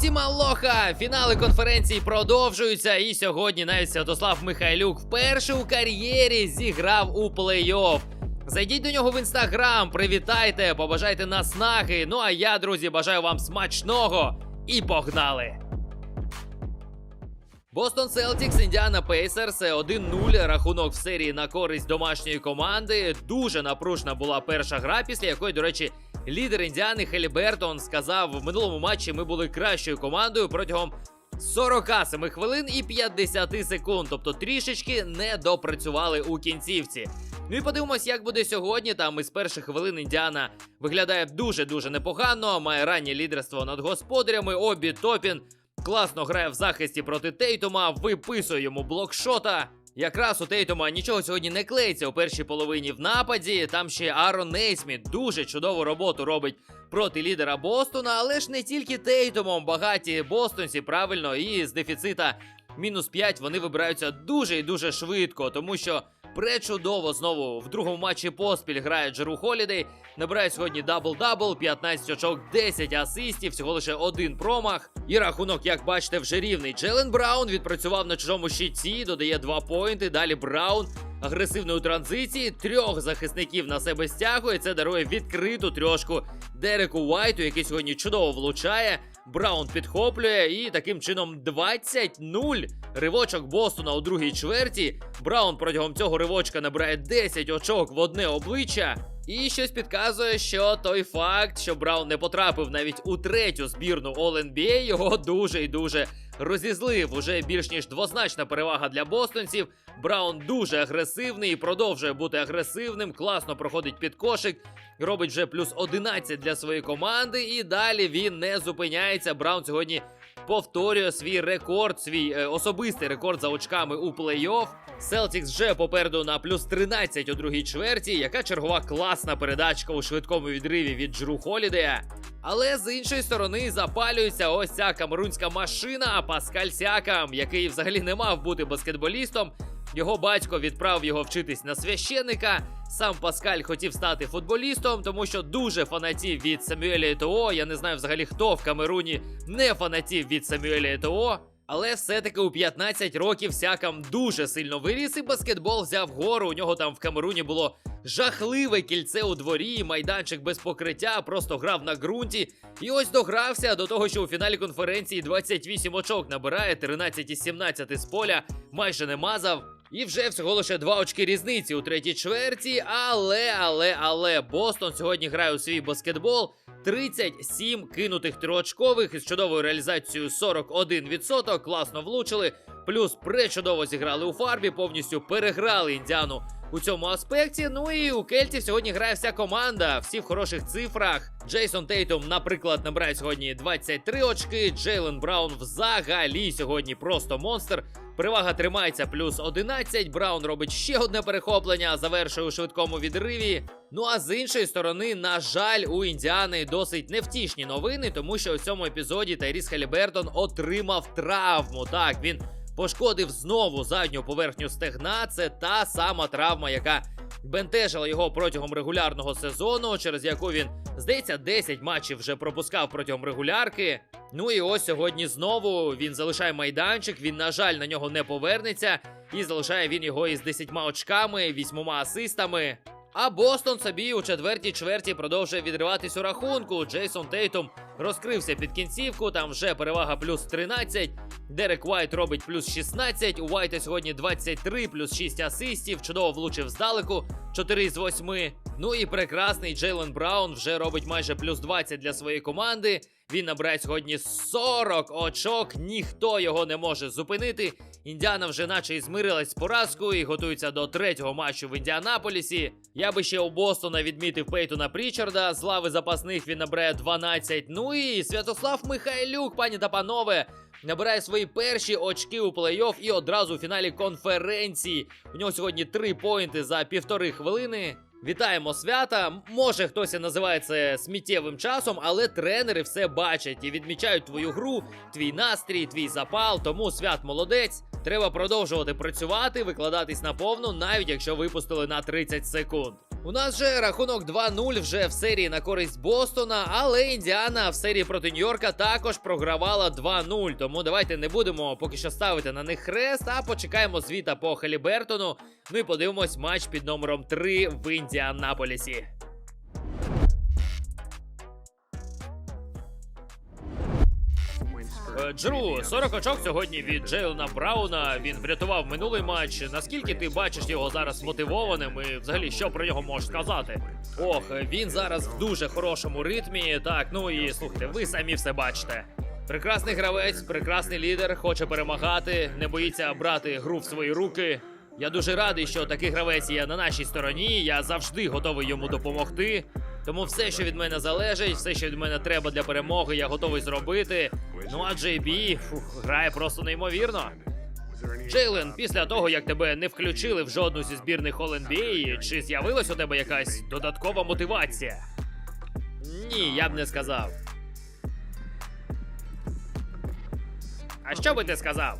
Усім алоха! Фінали конференції продовжуються. І сьогодні навіть Святослав Михайлюк вперше у кар'єрі зіграв у плей-офф. Зайдіть до нього в інстаграм, привітайте, побажайте наснаги. Ну а я, друзі, бажаю вам смачного і погнали! Бостон Селтікс, Індіана Пейсерс 1-0. Рахунок в серії на користь домашньої команди. Дуже напружена була перша гра, після якої, до речі, лідер Індіани Хелібертон сказав в минулому матчі ми були кращою командою протягом 47 хвилин і 50 секунд. Тобто трішечки не допрацювали у кінцівці. Ну і подивимось, як буде сьогодні. Там із перших хвилин Індіана виглядає дуже дуже непогано. Має раннє лідерство над господарями. Обі Топін класно грає в захисті проти Тейтума, виписує йому блокшота. Якраз у Тейтума нічого сьогодні не клеїться у першій половині в нападі. Там ще Арон Нейсміт дуже чудову роботу робить проти лідера Бостона, але ж не тільки Тейтумом багаті бостонці правильно і з дефіцита мінус 5 вони вибираються дуже і дуже швидко, тому що пречудово знову в другому матчі поспіль грає Джеру Холідей. Набирає сьогодні дабл-дабл, 15 очок, 10 асистів, всього лише один промах. І рахунок, як бачите, вже рівний. Джелен Браун відпрацював на чужому щиті, додає 2 поінти. Далі Браун агресивно у транзиції. Трьох захисників на себе стягує. Це дарує відкриту трьошку Дереку Уайту, який сьогодні чудово влучає. Браун підхоплює і таким чином 20-0. Ривочок Бостона у другій чверті. Браун протягом цього ривочка набирає 10 очок в одне обличчя. І щось підказує, що той факт, що Браун не потрапив навіть у третю збірну All-NBA, його дуже і дуже розізлив. Уже більш ніж двозначна перевага для бостонців. Браун дуже агресивний і продовжує бути агресивним. Класно проходить під кошик. Робить вже плюс 11 для своєї команди. І далі він не зупиняється. Браун сьогодні повторює свій рекорд, свій е, особистий рекорд за очками у плей-офф. Селтікс вже попереду на плюс 13 у другій чверті. Яка чергова класна передачка у швидкому відриві від Джру Холідея. Але з іншої сторони запалюється ось ця камерунська машина Паскаль Сякам, який взагалі не мав бути баскетболістом. Його батько відправив його вчитись на священника. Сам Паскаль хотів стати футболістом, тому що дуже фанатів від Самюеля Етоо. Я не знаю взагалі, хто в Камеруні не фанатів від Самюеля Етоо. Але все-таки у 15 років сякам дуже сильно виріс, і баскетбол взяв гору. У нього там в Камеруні було жахливе кільце у дворі, майданчик без покриття, просто грав на ґрунті. І ось догрався до того, що у фіналі конференції 28 очок набирає, 13 із 17 з поля, майже не мазав. І вже всього лише два очки різниці у третій чверті. Але, але, але Бостон сьогодні грає у свій баскетбол. 37 кинутих триочкових із чудовою реалізацією 41%. Класно влучили. Плюс пречудово зіграли у фарбі, повністю переграли індіану у цьому аспекті. Ну і у Кельтів сьогодні грає вся команда, всі в хороших цифрах. Джейсон Тейтум, наприклад, набирає сьогодні 23 очки. Джейлен Браун взагалі сьогодні просто монстр. Перевага тримається плюс 11. Браун робить ще одне перехоплення, завершує у швидкому відриві. Ну а з іншої сторони, на жаль, у Індіани досить невтішні новини, тому що у цьому епізоді Тайріс Халібертон отримав травму. Так, він пошкодив знову задню поверхню стегна. Це та сама травма, яка бентежила його протягом регулярного сезону, через яку він, здається, 10 матчів вже пропускав протягом регулярки. Ну і ось сьогодні знову він залишає майданчик. Він, на жаль, на нього не повернеться. І залишає він його із 10 очками, 8 асистами. А Бостон собі у четвертій чверті продовжує відриватись у рахунку. Джейсон Тейтум розкрився під кінцівку. Там вже перевага плюс 13. Дерек Уайт робить плюс 16. У Уайта сьогодні 23, плюс 6 асистів. Чудово влучив здалеку. 4 з 8. Ну і прекрасний Джейлен Браун вже робить майже плюс 20 для своєї команди. Він набирає сьогодні 40 очок. Ніхто його не може зупинити. Індіана вже наче і змирилась з поразкою і готується до третього матчу в Індіанаполісі. Я би ще у Бостона відмітив Пейтона Прічарда. З лави запасних він набирає 12. Ну і Святослав Михайлюк, пані та панове. Набирає свої перші очки у плей-офф і одразу у фіналі конференції. У нього сьогодні три поінти за півтори хвилини. Вітаємо свята. Може хтось і називає це сміттєвим часом, але тренери все бачать і відмічають твою гру, твій настрій, твій запал. Тому свят молодець. Треба продовжувати працювати, викладатись на повну, навіть якщо випустили на 30 секунд. У нас же рахунок 2-0 вже в серії на користь Бостона, але Індіана в серії проти Нью-Йорка також програвала 2-0. Тому давайте не будемо поки що ставити на них хрест, а почекаємо звіта по Халібертону. Ну і подивимось матч під номером 3 в Індіанаполісі. Е, Джру, 40 очок сьогодні від Джейлона Брауна. Він врятував минулий матч. Наскільки ти бачиш його зараз мотивованим і взагалі що про нього можеш сказати? Ох, він зараз в дуже хорошому ритмі. Так, ну і слухайте, ви самі все бачите. Прекрасний гравець, прекрасний лідер, хоче перемагати, не боїться брати гру в свої руки. Я дуже радий, що такий гравець є на нашій стороні. Я завжди готовий йому допомогти. Тому все, що від мене залежить, все, що від мене треба для перемоги, я готовий зробити. Ну а JB фух, грає просто неймовірно. Джейлен, після того як тебе не включили в жодну зі збірних All-NBA, чи з'явилась у тебе якась додаткова мотивація? Ні, я б не сказав. А що би ти сказав?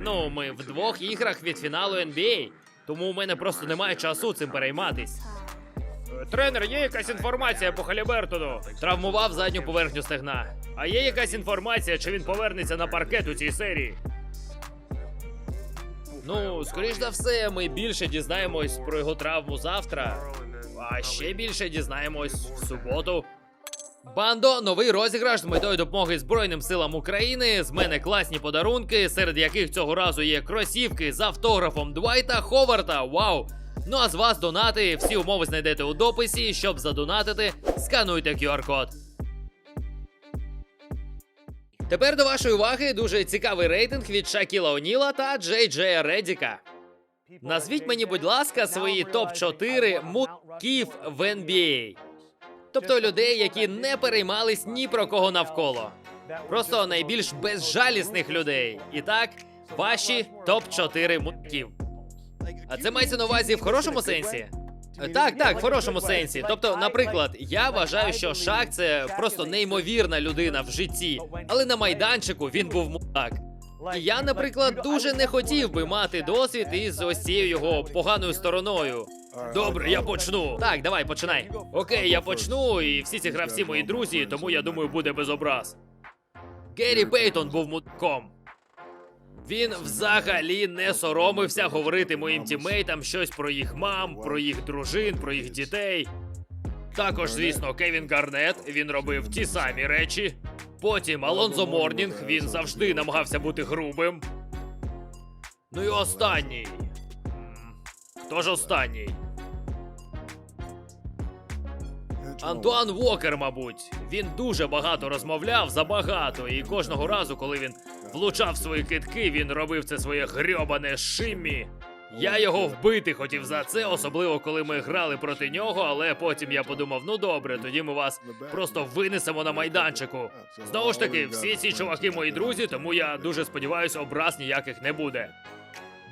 Ну, ми в двох іграх від фіналу NBA, тому у мене просто немає часу цим перейматись. Тренер, є якась інформація по Халібертону? Травмував задню поверхню стегна. А є якась інформація, чи він повернеться на паркет у цій серії? Ну, скоріш за все, ми більше дізнаємось про його травму завтра, а ще більше дізнаємось в суботу. Бандо, новий розіграш з метою допомоги Збройним силам України. З мене класні подарунки, серед яких цього разу є кросівки з автографом Двайта Ховарта. Вау! Ну а з вас донати. Всі умови знайдете у дописі. Щоб задонатити, скануйте QR-код. Тепер до вашої уваги дуже цікавий рейтинг від Шакіла Оніла та Джей Джея Редіка. Назвіть мені, будь ласка, свої топ-4 мудків в NBA. Тобто людей, які не переймались ні про кого навколо. Просто найбільш безжалісних людей. І так, ваші топ-4 мудків. А це мається на увазі в хорошому сенсі? Так, так, в хорошому сенсі. Тобто, наприклад, я вважаю, що Шак це просто неймовірна людина в житті, але на майданчику він був мудак. І я, наприклад, дуже не хотів би мати досвід із ось цією його поганою стороною. Добре, я почну. Так, давай, починай. Окей, я почну, і всі ці гравці мої друзі, тому я думаю, буде без образ. Геррі Пейтон був мудком. Він взагалі не соромився говорити моїм тімейтам щось про їх мам, про їх дружин, про їх дітей. Також, звісно, Кевін Гарнет він робив ті самі речі. Потім Алонзо Морнінг він завжди намагався бути грубим. Ну і останній. Хто ж останній? Антуан Вокер, мабуть. Він дуже багато розмовляв, забагато, і кожного разу, коли він влучав свої китки, він робив це своє грьобане шиммі. Я його вбити хотів за це, особливо коли ми грали проти нього, але потім я подумав: ну добре, тоді ми вас просто винесемо на майданчику. Знову ж таки, всі ці чуваки мої друзі, тому я дуже сподіваюся, образ ніяких не буде.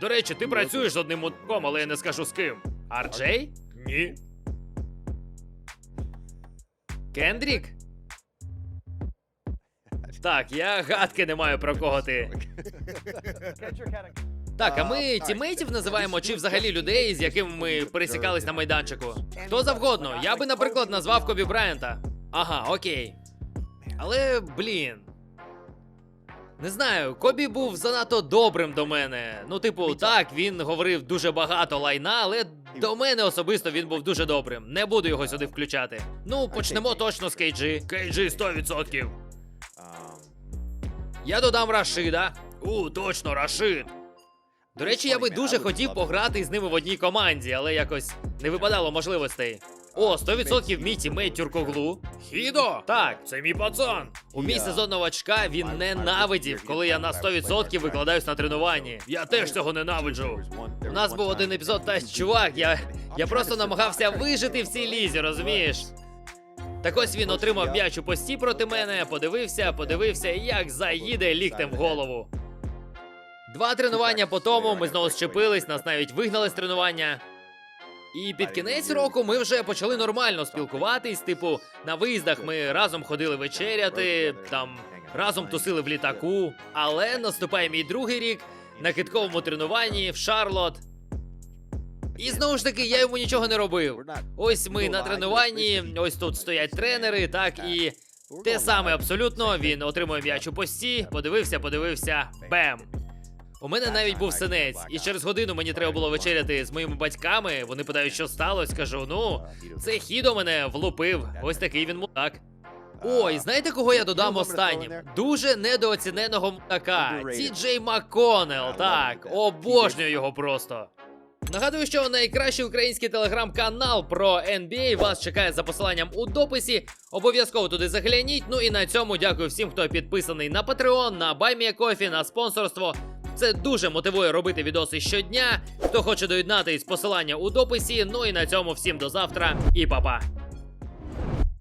До речі, ти працюєш з одним мутком, але я не скажу з ким. Арджей? Ні. Кендрік? Так, я гадки не маю про кого ти. Так, а ми тімейтів називаємо чи взагалі людей, з якими ми пересікались на майданчику. Хто завгодно. Я би, наприклад, назвав Кобі Брайанта. Ага, окей. Але, блін. Не знаю, Кобі був занадто добрим до мене. Ну, типу, так, він говорив дуже багато лайна, але до мене особисто він був дуже добрим. Не буду його сюди включати. Ну, почнемо точно з Кейджі. Кейджі 100%. Я додам Рашида. У, точно, Рашид. До речі, я би дуже хотів пограти з ними в одній команді, але якось не випадало можливостей. О, 100% мій тімейт Тюркоглу. Хідо! Так, це мій пацан. У мій сезон новачка він ненавидів, коли я на 100% викладаюсь на тренуванні. Я теж цього ненавиджу. У нас був один епізод, та чувак, я, я просто намагався вижити в цій лізі, розумієш? Так ось він отримав м'яч у пості проти мене, подивився, подивився, як заїде ліктем в голову. Два тренування по тому ми знову щепились, нас навіть вигнали з тренування. І під кінець року ми вже почали нормально спілкуватись. Типу, на виїздах ми разом ходили вечеряти, там разом тусили в літаку. Але наступає мій другий рік на китковому тренуванні в Шарлот. І знову ж таки, я йому нічого не робив. Ось ми на тренуванні, ось тут стоять тренери, так і те саме абсолютно. Він отримує м'яч у пості, подивився, подивився, бем. У мене навіть був синець, і через годину мені треба було вечеряти з моїми батьками. Вони питають, що сталося. Кажу, ну, це хідо мене влупив. Ось такий він мудак. Ой, знаєте, кого я додам останнім? Дуже недооціненого мудака. Ті Джей Макконел, так, обожнюю його просто. Нагадую, що найкращий український телеграм-канал про NBA вас чекає за посиланням у дописі. Обов'язково туди загляніть. Ну і на цьому дякую всім, хто підписаний на Patreon, на BuyMeACoffee, на спонсорство. Це дуже мотивує робити відоси щодня. Хто хоче доєднатись, посилання у дописі. Ну і на цьому всім до завтра і па-па.